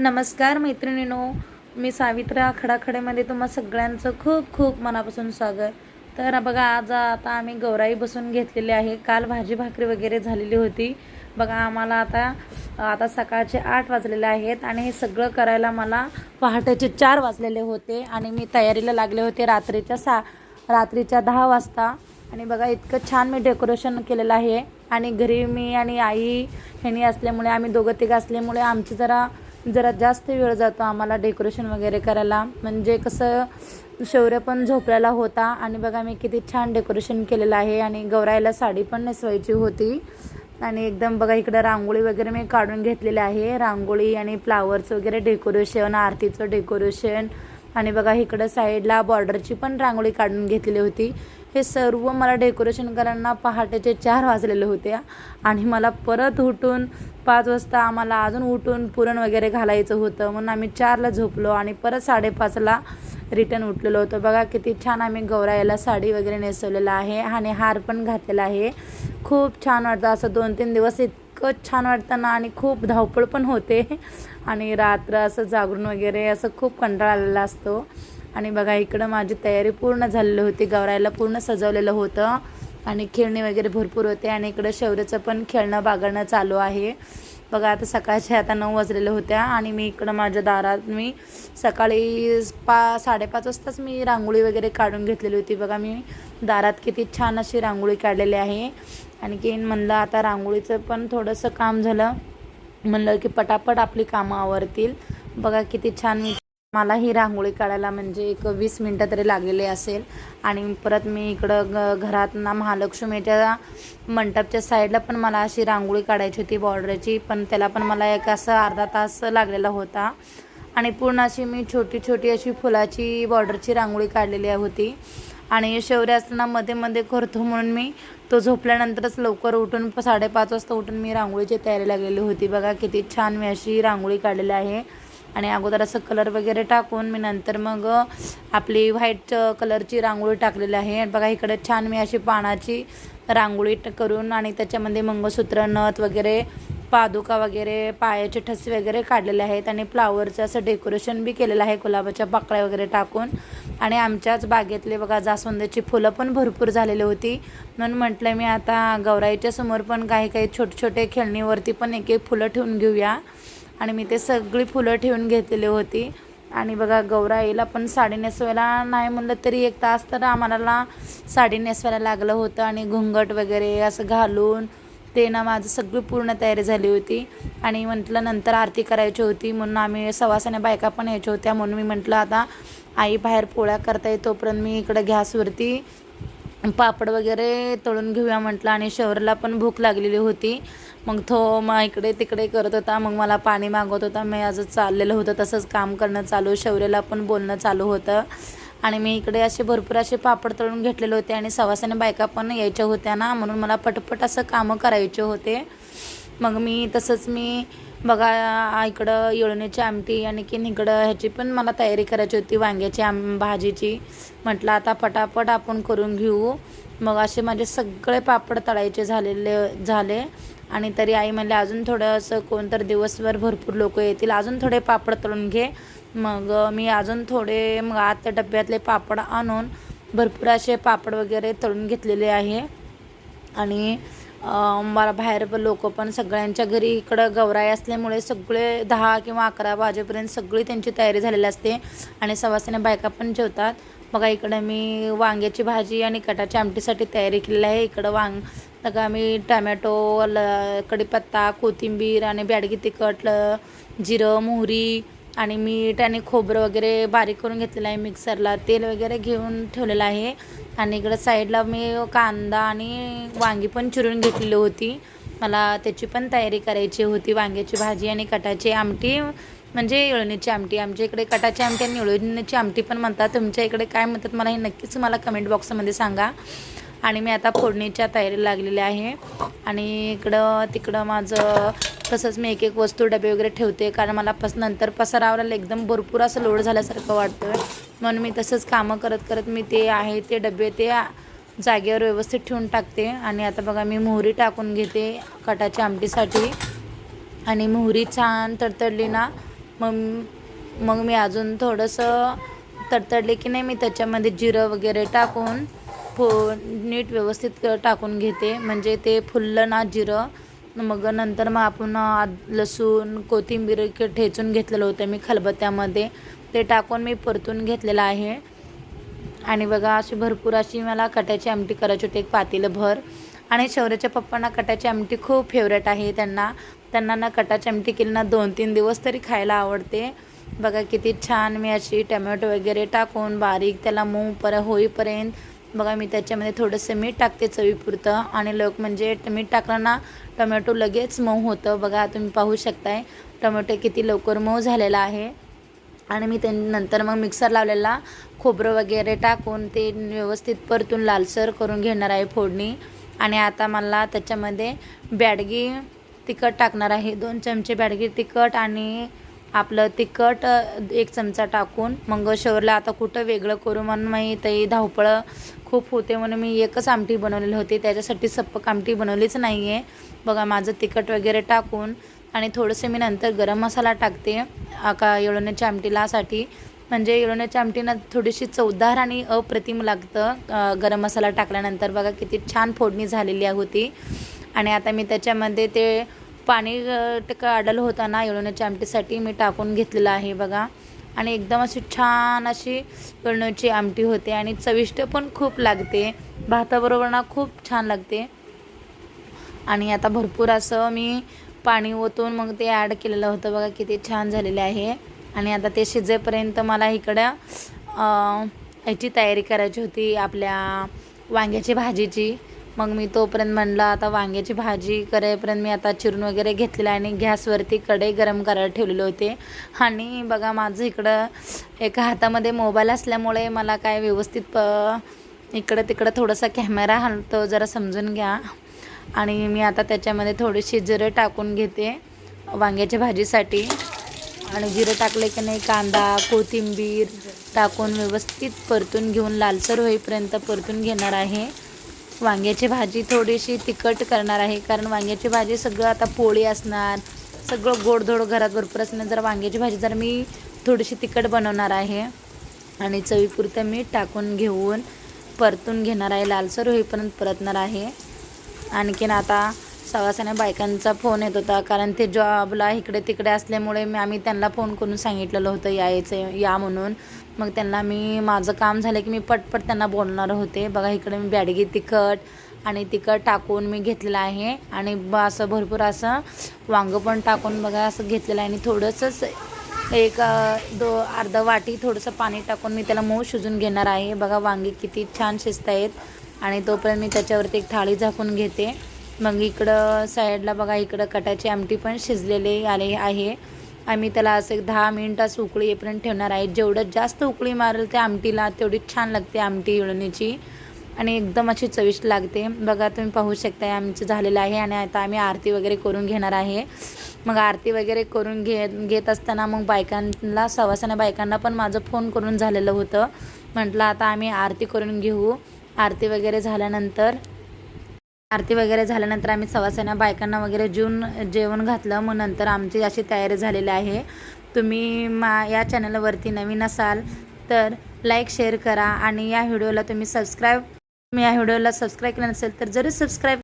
नमस्कार मैत्रिणीनो मी सावित्रा खडाखडेमध्ये तुम्हा सगळ्यांचं खूप खूप मनापासून स्वागत. तर बघा आज आता आम्ही गौराई बसून घेतलेली आहे. काल भाजी भाकरी वगैरे झालेली होती. बघा आम्हाला आता आता सकाळचे आठ वाजलेले आहेत आणि हे सगळं करायला मला पहाटेचे चार वाजलेले होते आणि मी तयारीला लागले होते रात्रीच्या सा रात्रीच्या दहा वाजता. आणि बघा इतकं छान मी डेकोरेशन केलेलं आहे. आणि घरी मी आणि आई ह्यानी असल्यामुळे आम्ही दोघं तिघं असल्यामुळे आमची जरा जरा जास्त वेळ जातो आम्हाला डेकोरेशन वगैरे करायला. म्हणजे कसं शौर्य पण झोपलेला होता. आणि बघा मी किती छान डेकोरेशन केलेलं आहे. आणि गौरायला साडी पण नेसवायची होती. आणि एकदम बघा इकडं रांगोळी वगैरे मी काढून घेतलेली आहे. रांगोळी आणि फ्लावर्स वगैरे डेकोरेशन आरतीचं डेकोरेशन आणि बघा इकडं साईडला बॉर्डरची पण रांगोळी काढून घेतलेली होती. हे सर्व मला डेकोरेशन करायला पहाटेचे चार वाजलेले होते. आणि मला परत उठून पाच वाजता आम्हाला अजून उठून पुरण वगैरे घालायचं होतं. म्हणून आम्ही चारला झोपलो आणि परत साडेपाचला रिटर्न उठलेलो होतो. बघा किती छान आम्ही गौरायला साडी वगैरे नेसवलेला आहे आणि हार पण घातलेला आहे. खूप छान वाटतं असं दोन तीन दिवस इतकं छान वाटतं ना आणि खूप धावपळ पण होते. आणि रात्र असं जागरण वगैरे असं खूप कंटाळा आलेला असतो. आणि बघा इकडं माझी तयारी पूर्ण झालेली होती. गवरायला पूर्ण सजवलेलं होतं. आणि खेळणी वगैरे भरपूर होते. आणि इकडं शौर्यचं पण खेळणं बागडणं चालू आहे. बघा आता सकाळचे आता नऊ वाजलेल्या होत्या. आणि मी इकडं माझ्या दारात मी सकाळी पा साडेपाच वाजताच मी रांगोळी वगैरे काढून घेतलेली होती. बघा मी दारात किती छान अशी रांगोळी काढलेली आहे. आणखीन म्हणलं आता रांगोळीचं पण थोडंसं काम झालं. म्हणलं की पटापट आपली कामं आवरतील. बघा किती छान मी मला ही रांगोळी काढायला म्हणजे एक वीस मिनटं तरी लागलेली असेल. आणि परत मी इकडं ग घरात ना महालक्ष्मीच्या मंडपच्या साईडला पण मला अशी रांगोळी काढायची होती बॉर्डरची. पण त्याला पण मला एक असं अर्धा तास लागलेला होता. आणि पूर्ण अशी मी छोटी छोटी अशी फुलाची बॉर्डरची रांगोळी काढलेली होती. आणि शौर्य असताना मध्ये मध्ये करतो म्हणून मी. तो झोपल्यानंतरच लवकर उठून साडेपाच वाजता उठून मी रांगोळीची तयारी लागलेली होती. बघा किती छान मी अशी रांगोळी काढलेली आहे. आणि अगोदर असं कलर वगैरे टाकून मी नंतर मग आपली व्हाईट कलरची रांगोळी टाकलेली आहे. बघा इकडे छान मी अशी पानाची रांगोळी करून आणि त्याच्यामध्ये मंगळसूत्र नथ वगैरे पादुका वगैरे पायाचे ठसे वगैरे काढलेले आहेत आणि फ्लावरचं असं डेकोरेशन बी केलेलं आहे गुलाबाच्या पाकळ्या वगैरे टाकून. आणि आमच्याच बागेतले बघा जास्वंदाची फुलं पण भरपूर झालेली होती. म्हणून म्हटलं मी आता गौराईच्या समोर पण काही काही छोटे छोटे खेळणीवरती पण एक एक फुलं ठेवून घेऊया. आणि मी ते सगळी फुलं ठेवून घेतलेली होती. आणि बघा गौराईला पण साडी नेसवायला नाही म्हणलं तरी एक तास तर आम्हाला साडी नेसवायला लागलं होतं. आणि घुंगट वगैरे असं घालून ते ना माझं सगळी पूर्ण तयारी झाली होती. आणि म्हटलं नंतर आरती करायची होती म्हणून आम्ही सवासाने बायका पण यायच्या होत्या म्हणून मी म्हटलं आता आई बाहेर पोळ्या करता तोपर्यंत मी इकडं गॅसवरती पापड वगैरे तळून घेऊया म्हटलं आणि शहरला पण भूक लागलेली होती. मग तो मग इकडे तिकडे करत होता मग मला पाणी मागवत होता. मी आज चाललेलं होतं तसंच काम करणं चालू शौर्याला पण बोलणं चालू होतं. आणि मी इकडे असे भरपूर असे पापड तळून घेतलेले होते आणि सवासाने बायका पण यायच्या होत्या ना म्हणून मला पटपट असं कामं करायचे होते. मग मी तसंच मी बघा इकडं येळणीची आमटी आणखीन इकडं ह्याची पण मला तयारी करायची होती वांग्याची आम भाजीची. म्हटलं आता पटापट आपण करून घेऊ. मग असे माझे सगळे पापड तळायचे झालेले झाले. आणि तरी आई म्हणले अजून थोडं असं कोणतर दिवसभर भरपूर लोक येतील अजून थोडे पापड तळून घे. मग मी अजून थोडे मग आता डब्यातले पापड आणून भरपूर असे पापड वगैरे तळून घेतलेले आहे. आणि मला बाहेर पण लोक पण सगळ्यांच्या घरी इकडं गौराई असल्यामुळे सगळे दहा किंवा अकरा वाजेपर्यंत सगळी त्यांची तयारी झालेली असते आणि सवासाने बायका पण जेवतात. बघा इकडं मी वांग्याची भाजी आणि कटाची आमटीसाठी तयारी केलेली आहे. इकडं वांग बघा मी टमॅटो ल कढीपत्ता कोथिंबीर आणि बॅडगी तिखट जिरं मोहरी आणि मीठ आणि खोबरं वगैरे बारीक करून घेतलेलं आहे मिक्सरला. तेल वगैरे घेऊन ठेवलेलं आहे. आणि इकडं साईडला मी कांदा आणि वांगी पण चिरून घेतलेली होती. मला त्याची पण तयारी करायची होती. वांग्याची भाजी आणि कटाची आमटी म्हणजे येळणीची आमटी. आमच्या इकडे कटाची आमटी आणि येळणीची आमटी पण म्हणतात. तुमच्या इकडे काय म्हणतात मला हे नक्कीच मला कमेंट बॉक्समध्ये सांगा. आणि मी आता फोडणीच्या तयारी लागलेली आहे. आणि इकडं तिकडं माझं तसंच मी एक एक वस्तू डबे वगैरे ठेवते. कारण मला पस नंतर पसारावला एकदम भरपूर असं लोड झाल्यासारखं वाटतं म्हणून मी तसंच कामं करत करत मी ते आहे ते डबे ते जागेवर व्यवस्थित ठेवून टाकते. आणि आता बघा मी मोहरी टाकून घेते कटाच्या आमटीसाठी. आणि मोहरी छान तडतडली ना मग मग मी अजून थोडंसं तडतडले की नाही मी त्याच्यामध्ये जिरं वगैरे टाकून खो नीट व्यवस्थित टाकून घेते. म्हणजे ते फुललं ना जिरं मग नंतर मग आपण लसूण कोथिंबीर ठेचून घेतलेलं होतं मी खलबत्त्यामध्ये. ते टाकून मी परतून घेतलेलं आहे. आणि बघा अशी भरपूर अशी मला कट्याची आमटी करायची होती एक पातील भर. आणि शौर्याच्या पप्पांना कटाची आमटी खूप फेवरेट आहे त्यांना. त्यांना ना कटाची आमटी केली ना दोन तीन दिवस तरी खायला आवडते. बघा किती छान मी अशी टमॅटो वगैरे टाकून बारीक त्याला मूग पर होईपर्यंत बघा मी त्याच्यामध्ये थोडंसं मीठ टाकते चवीपुरतं आणि लोक म्हणजे मीठ टाकलं ना टोमॅटो लगेच मऊ होतं. बघा तुम्ही पाहू शकताय टोमॅटो किती लवकर मऊ झालेला आहे. आणि मी त्या नंतर मग मिक्सर लावलेला खोबरं वगैरे टाकून ते व्यवस्थित परतून लालसर करून घेणार आहे फोडणी. आणि आता मला त्याच्यामध्ये बॅडगी तिखट टाकणार आहे. दोन चमचे बॅडगी तिखट आणि आपलं तिखट एक चमचा टाकून मग आता कुठं वेगळं करू म्हणून मी ते धावपळं खूप होते म्हणून मी एकच आमटी बनवलेली होती. त्याच्यासाठी सप्पक आमटी बनवलीच नाही आहे बघा माझं तिखट वगैरे टाकून आणि थोडंसं मी नंतर गरम मसाला टाकते आका येळवण्याच्या आमटीलासाठी. म्हणजे येळवण्याच्या आमटीनं थोडीशी चवदार आणि अप्रतिम लागतं गरम मसाला टाकल्यानंतर. बघा किती छान फोडणी झालेली होती. आणि आता मी त्याच्यामध्ये ते पाणी टक्का ते काढलं होतं ना येळवण्याच्या आमटीसाठी मी टाकून घेतलेलं आहे बघा. आणि एकदम अशी छान अशी येळवण्याची आमटी होते आणि चविष्ट पण खूप लागते. भाताबरोबर ना खूप छान लागते. आणि आता भरपूर असं मी पाणी ओतून मग ते ॲड केलेलं होतं बघा किती छान झालेले आहे. आणि आता ते शिजेपर्यंत मला इकडं ह्याची याची तयारी करायची होती आपल्या वांग्याची भाजीची. मग मी तोपर्यंत म्हणलं आता वांग्याची भाजी करेपर्यंत मी आता चिरून वगैरे घेतलेलं आहे आणि गॅसवरती कढई गरम करायला ठेवलेले होते. आणि बघा माझं इकडं एका हातामध्ये मोबाईल असल्यामुळे मला काय व्यवस्थित प इकडं तिकडं थोडासा कॅमेरा हलतो जरा समजून घ्या. आणि मी आता त्याच्यामध्ये थोडीशी जिरं टाकून घेते वांग्याच्या भाजीसाठी. आणि जिरं टाकले की नाही कांदा कोथिंबीर टाकून व्यवस्थित परतून घेऊन लालसर होईपर्यंत परतून घेणार आहे. वांग्याची भाजी थोडीशी तिखट करणार आहे. कारण वांग्याची भाजी सगळं आता पोळी असणार सगळं गोडधोड घरात भरपूर असणार. जर वांग्याची भाजी जर मी थोडीशी तिखट बनवणार आहे आणि चवीपुरतं मीठ टाकून घेऊन परतून घेणार आहे. लालसर होईपर्यंत परतणार आहे. आणखीन आता सवासाने बायकांचा फोन येत होता. कारण ते जॉबला इकडे तिकडे असल्यामुळे मी आम्ही त्यांना फोन करून सांगितलेलं होतं यायचं या म्हणून. मग त्यांना मी माझं काम झालं की मी पटपट त्यांना बोलणार होते. बघा इकडे मी बॅडगी तिखट आणि तिखट टाकून मी घेतलेलं आहे. आणि असं भरपूर असं वांगं पण टाकून बघा असं घेतलेलं आहे. आणि थोडंसंच एक दो अर्धा वाटी थोडंसं पाणी टाकून मी त्याला मऊ शिजून घेणार आहे. बघा वांगी किती छान शिजत आहेत आणि तोपर्यंत मी त्याच्यावरती एक थाळी झाकून घेते. मग इकडं साईडला बघा इकडं कटाची आमटी पण शिजलेली आले आहे. आम्ही त्याला असं एक दहा मिनिटास उकळी येपर्यंत ठेवणार आहे. जेवढं जास्त उकळी मारेल त्या आमटीला तेवढी छान लागते आमटी उळणीची आणि एकदम अशी चविष्ट लागते. बघा तुम्ही पाहू शकता आमचं झालेलं आहे आणि आता आम्ही आरती वगैरे करून घेणार आहे. मग आरती वगैरे करून घे घेत असताना मग बायकांना सवासाने बायकांना पण माझं फोन करून झालेलं होतं. म्हटलं आता आम्ही आरती करून घेऊ. आरती वगैरे झाल्यानंतर आरती वगैरे झाल्यानंतर आम्ही सवासाना बायकांना वगैरे जेवून जेवण घातलं. मग नंतर आमची अशी तयारी झालेली आहे. तुम्ही मा या चॅनलवरती नवीन असाल तर लाईक शेअर करा आणि या व्हिडिओला तुम्ही सबस्क्राईब तुम्ही या व्हिडिओला सबस्क्राईब केलं नसेल तर जरूर सबस्क्राईब